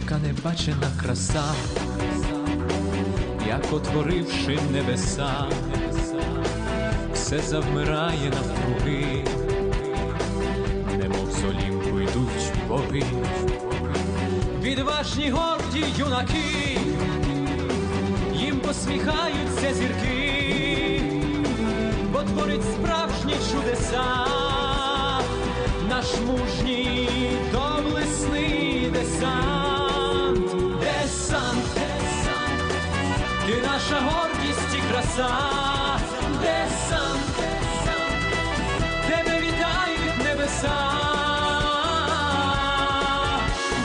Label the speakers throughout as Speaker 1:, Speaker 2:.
Speaker 1: небачена краса, як отворивши небеса, все завмирає навкруги, немов з Олімпу йдуть боги, відважні горді юнаки, їм посміхаються зірки, бо творить справжні чудеса, наш мужній ти наша гордість і краса, десант, десант, тебе вітають небеса,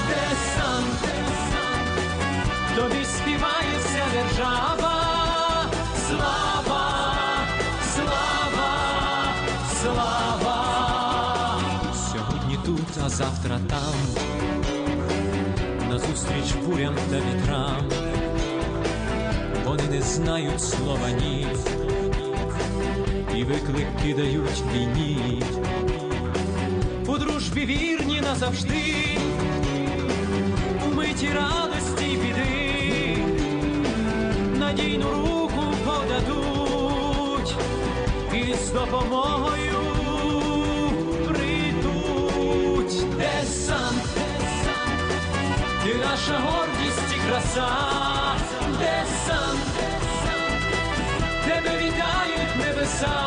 Speaker 1: десант, десант, тобі співає вся держава, слава, слава, слава. Сьогодні тут, а завтра там, назустріч бурям та вітрам, знають слова ні, і виклик кидають війні, у дружбі вірні назавжди, у миті радості біди, надійну руку подадуть. І з допомогою ти наша гордість і краса, десант, десант, тебе вітають небеса.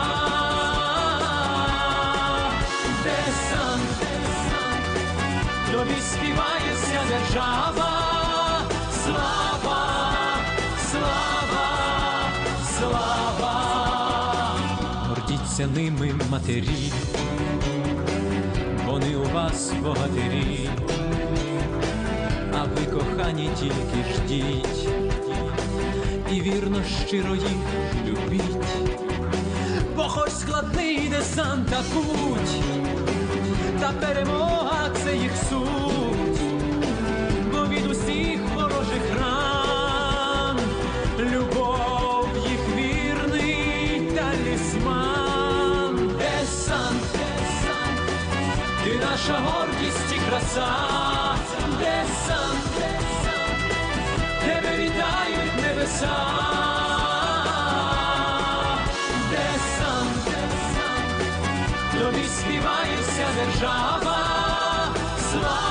Speaker 1: Десант, десант, тобі співає вся держава, слава, слава, слава, гордіться ними матері, вони у вас богатирі, а ви кохані тільки ждіть, і вірно щиро їх любіть, бо хоч складний десант та путь, та перемога це їх суть, ти наша гордість і краса, де десант, тебе вітають небеса. де десант, тобі співає вся держава, слава.